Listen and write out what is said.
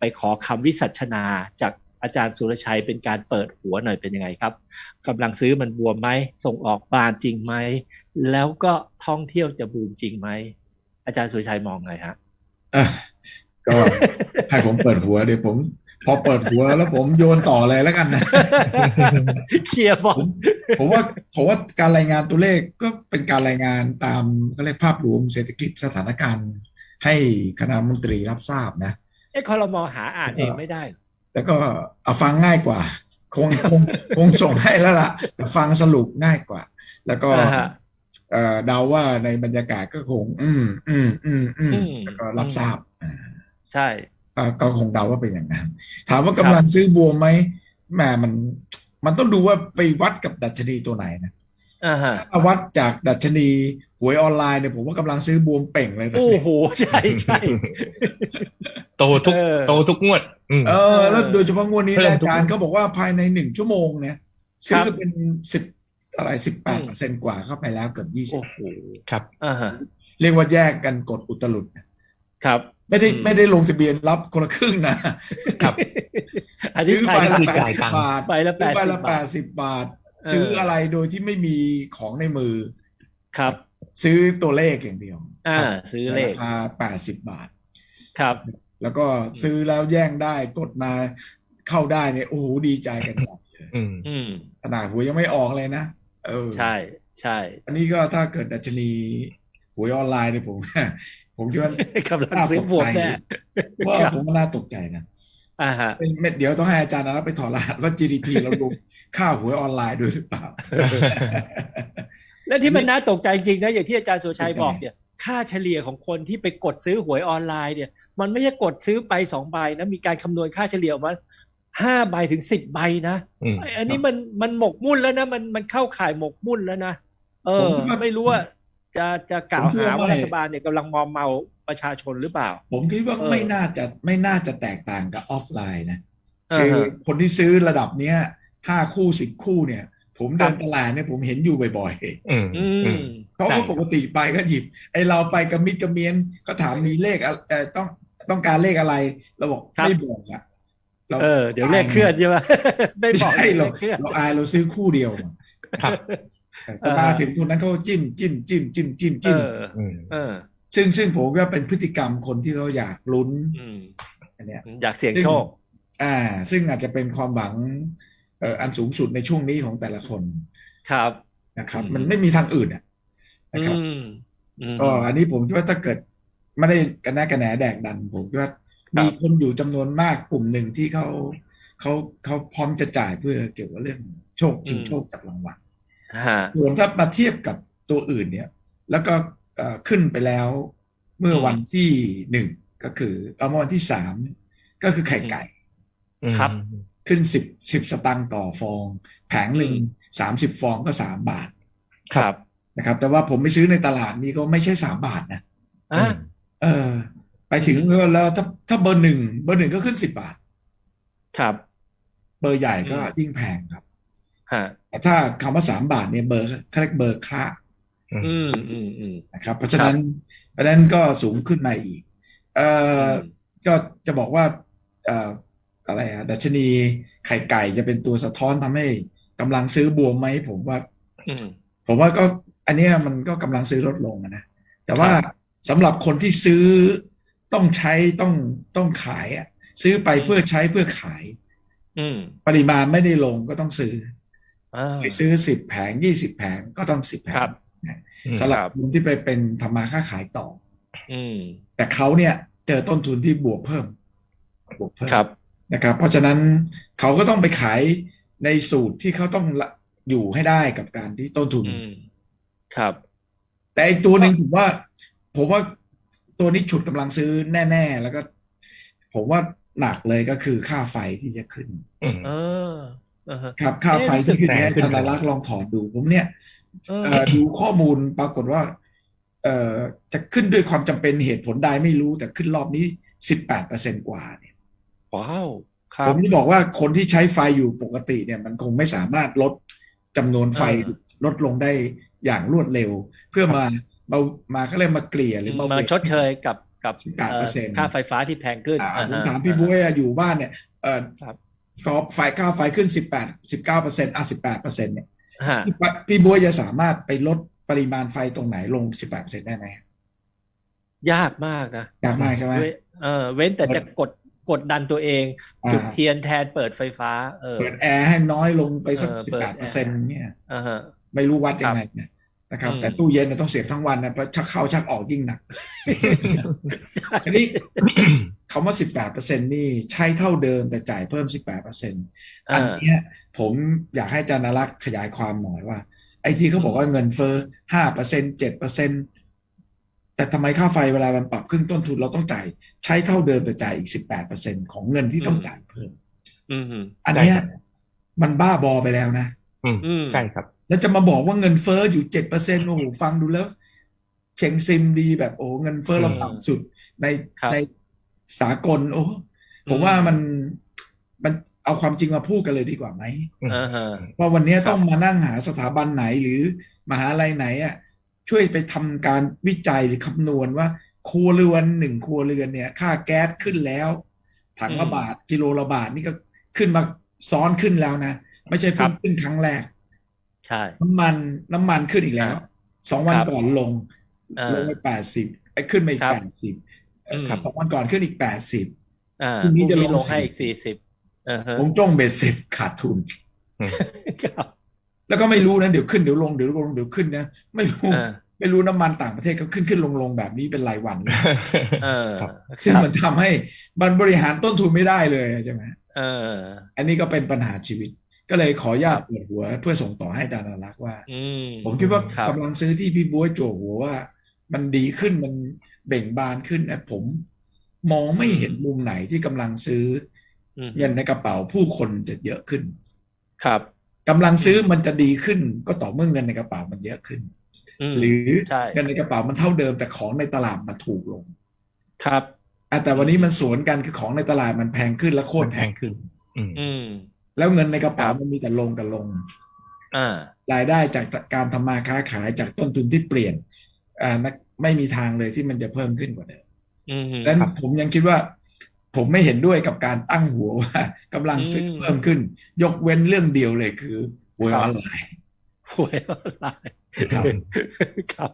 ไปขอคำวิสัชนาจากอาจารย์สุรชัยเป็นการเปิดหัวหน่อยเป็นยังไงครับกำลังซื้อมันบวมไหมส่งออกบานจริงไหมแล้วก็ท่องเที่ยวจะบูมจริงไหมอาจารย์สุรชัยมองไงฮะอะก็ให้ผมเปิดหัวเดี๋ยวผม พอเปิดหัวแล้วผมโยนต่อเลยแล้วกันนะเคลียร์บอผลมผมว่าผมว่าการรายงานตัวเลขก็เป็นการรายงานตามก็เรียกภาพรวมเศรษฐกิจสถานการณ์ ให้คณะรัฐมนตรีรับทราบนะ เอ้คอรมอหาอ่านเองไม่ได้เหรอแล้วก็เอาฟังง่ายกว่า คงคงคงส่งให้แล้วล่ะแต่ฟังสรุปง่ายกว่า แล้วก็อ่าฮะเอ่อเดาว่าในบรรยากาศก็คง อืมอืมอืมอืมอืมแล้วก็รับทราบอ่าใช่ก็ก็คงเดาว่าเป็นอย่างนั้น ถามว่ากำลังซื้อบวมไหมแหมมัน มันต้องดูว่าไปวัดกับดัชนีตัวไหนนะอ่าฮะถ้าวัดจากดัชนีหวยออนไลน์เนี่ยผมว่ากำลังซื้อบวมเป่งเลยตอนโอ้นี้โห ใช่ใช่ โตทุกเออโตทุกงวดอืมเออแล้วโดยเฉพาะงวดนี้เพิ่มอาทุกจารย์เขาบอกว่าภายในหนึ่งชั่วโมงเนี่ยซื้อครับเป็นสิบอะไรสิบแปดเปอร์เซ็นกว่าเข้าไปแล้วเกือบยี่สิโอ้บโหครับอ่าฮะเรียกว่าแยกกันกดอุตลุดครับ ไม่ได้อืมไม่ได้ลงทะเบียนรับคนละครึ่งนะครับอันนี้ซื้อใครใบก็ละคือแปดจ่ายสิบตังค์บาทใบละแปซื้อดใบสิละบแปบาทดสิบบาทเออซื้ออะไรโดยที่ไม่มีของในมือครับ ซื้อตัวเลขอย่างเดียว อ่า ซื้อเลขราคาแปดสิบบาท ครับ แล้วก็ซื้อแล้วแย่งได้กดมาเข้าได้เนี่ยโอ้โหดีใจกันใหญ่เลยอืมอืมขนาดหวยยังไม่ออกเลยนะเออใช่ใช่ อันนี้ก็ถ้าเกิดดัชนีหวยออนไลน์เนี่ยผมผมคิดว่ากำลังซื้อบวกแน่ว่าครับผมว่าน่าตกใจนะอ่าฮะไม่ไม่เดี๋ยวต้องให้อาจารย์นะไปถอดรหัสว่า GDP เรารวมค่าหวยออนไลน์ด้วยหรือเปล่า และที่มันน่าตกใจจริงนะอย่างที่อาจารย์สุชัยเป็นไงบอกเนี่ย ค่าเฉลี่ยของคนที่ไปกดซื้อหวยออนไลน์เนี่ย มันไม่ใช่กดซื้อไปสองใบนะมีการคำนวณค่าเฉลี่ยออกมาห้าใบถึงสิบใบนะอืมไอ้อันนี้มันมันหมกมุ่นแล้วนะมันมันเข้าข่ายหมกมุ่นแล้วนะเออผมว่าไม่รู้ว่าจะจะกล่าวผมคิดหาว่าว่าไม่รัฐบาลเนี่ยกำลังมอมเมาประชาชนหรือเปล่า ผมคิดว่าเออไม่น่าจะไม่น่าจะแตกต่างกับออฟไลน์นะอ่าคือฮะคนที่ซื้อระดับเนี้ยห้าคู่สิบคู่เนี่ย ผมเดินครับตลาดเนี่ยผมเห็นอยู่บ่อยอืมอือืมมๆเขาใช่ก็ปกติไปก็หยิบ ไอเราไปกระมิดกระเมียนก็ถามมีเลขอะเออต้องต้องการเลขอะไรเราบอกครับไม่บอกอะราเออเดี๋ยวเลขเคลื่อนใช่ไหมไม่ไม่บอกใช่เลเราขเคลื่อนเราอายเราซื้อคู่เดียวครับแต่มาถึงคนนั้นเขาจิ้มจิ้มจิ้มจิ้มจิ้มเอจิ้มออืมเออซึ่งซึ่งผมว่าเป็นพฤติกรรมคนที่เขาอยากลุ้นอืมอันเนี้ยอยากเสี่ยงโชค อ่า ซึ่งอาจจะเป็นความหวังเอ่ออันสูงสุดในช่วงนี้ของแต่ละคนครับนะครับอืมมันไม่มีทางอื่นอะนะครับอืมอืมก็อันนี้ผมคิดว่าถ้าเกิดไม่ได้กันแน่กันแหนแดกดัน ผมคิดว่าครับมีคนอยู่จำนวนมากกลุ่มหนึ่งที่เขาเขาเขาพร้อมจะจ่ายเพื่อเกี่ยวกับเรื่องโชคชิงโชคจากรางวัลฮะส่วนถ้ามาเทียบกับตัวอื่นเนี่ย แล้วก็เอ่อขึ้นไปแล้วเมื่อวันที่หนึ่งก็คือ เอาเมื่อวันที่สามก็คือไข่ไก่ ครับ ขึ้นสิบสิบสตังค์ต่อฟอง แผงหนึ่งอืมสามสิบฟองก็สามบาท ครับนะครับ แต่ว่าผมไปซื้อในตลาดนี้ก็ไม่ใช่สามบาทนะอะเออ ไปถึงแล้วถ้าถ้าเบอร์หนึ่งเบอร์หนึ่งก็ขึ้นสิบบาท ครับ เบอร์ใหญ่ก็อืมยิ่งแพงครับฮะแต่ถ้าคำว่าสามบาทเนี่ยเบอร์เขาเรียกเบอร์คละอืมอืมอืมนะครับ เพราะฉะนั้นเพราะฉะนั้นก็สูงขึ้นมาอีก เอ่ออมก็จะบอกว่า เอ่อ อะไรอะดัชนีไข่ไก่จะเป็นตัวสะท้อนทำให้กำลังซื้อบวมไหมผมว่าอืมผมว่าก็อันเนี้ยมันก็กำลังซื้อลดลงอะนะแต่ว่าสำหรับคนที่ซื้อต้องใช้ต้องต้องขายอะ ซื้อไปเพื่อใช้เพื่อขาย อืมปริมาณไม่ได้ลงก็ต้องซื้ออ่าไปซื้อสิบแผงยี่สิบแผงก็ต้องสิบแผครังบนะอืมสำหรับครับคนที่ไปเป็นทำมาค้าขายต่อ อืมแต่เขาเนี่ยเจอต้นทุนที่บวกเพิ่ม บวกเพิ่มครับ นะครับ เพราะฉะนั้นเขาก็ต้องไปขายในสูตรที่เขาต้องละอยู่ให้ได้กับการที่ต้นทุนอืมครับ แต่อีกตัวหนึ่งผมว่า ผมว่าตัวนี้ฉุดกำลังซื้อแน่ ๆ แล้วก็ ผมว่าหนักเลยก็คือค่าไฟที่จะขึ้นอืมเอออ่าฮะครับค่าไฟที่ขึ้นเนี่ยเอ๊ะรู้สึกแพงขึ้นธนารักษ์ลองถอดดูผมเนี่ยเออเอ่อดูข้อมูลปรากฏว่าเอ่อจะขึ้นด้วยความจำเป็นเหตุผลใดไม่รู้แต่ขึ้นรอบนี้สิบแปดเปอร์เซ็นกว่าเนี่ย ว้าวครัผบมจะบอกว่าคนที่ใช้ไฟอยู่ปกติเนี่ยมันคงไม่สามารถลดจำนวนไฟเออลดลงได้อย่างรวดเร็ว เพื่อมามามาก็เลยมาเกลี่ยหรือมามาเวทชดเชยกับกับ18%เอ่อค่าไฟฟ้าที่แพงขึ้นอ่าอ่าผมฮะถามพี่บุ้ยอะอยู่บ้านเนี่ยเออครับพอไฟค่าไฟขึ้นสิบแปดสิบเก้าเปอร์เซ็นต์อะสิบแปดเปอร์เซ็นต์เนี่ยฮะพี่ปะพี่บุ้ยจะสามารถไปลดปริมาณไฟตรงไหนลงสิบแปดเปอร์เซ็นต์ได้ไหมยากมากนะยากมากใช่ไหมเว้ยเออเว้นแต่จะกด กดดันตัวเองอ่าจุดเทียนแทนเปิดไฟฟ้าเออเปิดแอร์ให้น้อยลงไปสักเออสิบเปิแปดดแอเปอร์ร์เซ็นต์เนี่ยอ่าฮะไม่รู้วัดยังไงนะนะครับอืมแต่ตู้เย็นเนี่ยต้องเสียบทั้งวันนะเพราะชักเข้าชักออกยิ่งหนักอันนี้คำว่าสิบแปดเปอร์เซ็นนี่ใช้เท่าเดิมแต่จ่ายเพิ่มสิบแปดเปอร์เซ็นต์อันอ่าเนี้ยผมอยากให้อาจารย์นรักษ์ขยายความหน่อยว่า ไอ้ที่เขาบอกว่าเงินเฟ้อห้าเปอร์เซ็นเจ็ดเปอร์เซ็น แต่ทำไมค่าไฟเวลามันปรับขึ้นต้นทุนเราต้องจ่ายใช้เท่าเดิมแต่จ่ายอีกสิบแปดเปอร์เซ็นของเงินที่ต้องจ่ายเพิ่มอืมอันเนี้ยใช่ครับมันบ้าบอไปแล้วนะอืมอืมใช่ครับ แล้วจะมาบอกว่าเงินเฟ้ออยู่เจ็ดเปอร์เซ็นโอ้โหฟังดูแล้วเชงซิมดีแบบโอ้เงินเฟ้อเราอืมต่ำสุดในครับในสากล โอ้ผมว่ามันมันเอาความจริงมาพูดกันเลยดีกว่าไหมอ่าฮะว่าวันนี้ครับต้องมานั่งหาสถาบันไหนหรือมหาลัยไหนอะ ช่วยไปทำการวิจัยหรือคำนวณว่าครัวเรือนหนึ่งครัวเรือนเนี่ย ค่าแก๊สขึ้นแล้ว ถังละบาทกิโลละบาทนี่ก็ขึ้นมาซ้อนขึ้นแล้วนะไม่ใช่เพิ่งขึ้นครั้งแรก ใช่น้ำมันน้ำมันขึ้นอีกแล้วครับสองวันครับก่อนลงอ่าลงไปแปดสิบไอ้ขึ้นมาอีกครับแปดสิบอืมสองวันก่อนขึ้นอีกแปดสิบอ่าพรุ่งนี้จะลงลงให้40อีกสี่สิบอ่าฮะผมจ้องเบ็ดเสร็จขาดทุนครับ แล้วก็ไม่รู้นะเดี๋ยวขึ้นเดี๋ยวลงเดี๋ยวลงเดี๋ยวขึ้นนะไม่รู้อ่าไม่รู้น้ำมันต่างประเทศก็ขึ้นขึ้นลงลงแบบนี้เป็นรายวันเลยเออครับซึ่งมันทำให้มันบริหารต้นทุนไม่ได้เลยใช่ไหมเอออันนี้ก็เป็นปัญหาชีวิต ก็เลยขออนุญาตครับเปิดหัว เพื่อส่งต่อให้อาจารย์นรักษ์ว่าอืมผมคิดว่าครับกำลังซื้อที่พี่บ๊วยโจหัวว่า มันดีขึ้นมันเบ่งบานขึ้นนะผมมองไม่เห็นมุมไหนที่กำลังซื้ออืมเงินในกระเป๋าผู้คนจะเยอะขึ้น ครับ กำลังซื้อมันจะดีขึ้นก็ต่อเมื่อเงินในกระเป๋ามันเยอะขึ้นมหรือใช่เงินในกระเป๋ามันเท่าเดิม แต่ของในตลาดมันถูกลง ครับอะแต่วันนี้มันสวนกันคือของในตลาดมันแพงขึ้นและโคตรแพงขึ้น อืมอืมแล้วเงินในกระเป๋าครับมันมีแต่ลงกับลงอ่ารายได้จากการทำมาค้าขายจากต้นทุนที่เปลี่ยน อ่านักไม่มีทางเลยที่มันจะเพิ่มขึ้นกว่าเดิมอืมดังนั้นผมยังคิดว่า ผมไม่เห็นด้วยกับการตั้งหัวว่ากำลังซื้ออืมเพิ่มขึ้น ยกเว้นเรื่องเดียวเลยคือหวยครัอบอนไลน์หวยออนไลน์ครับครับ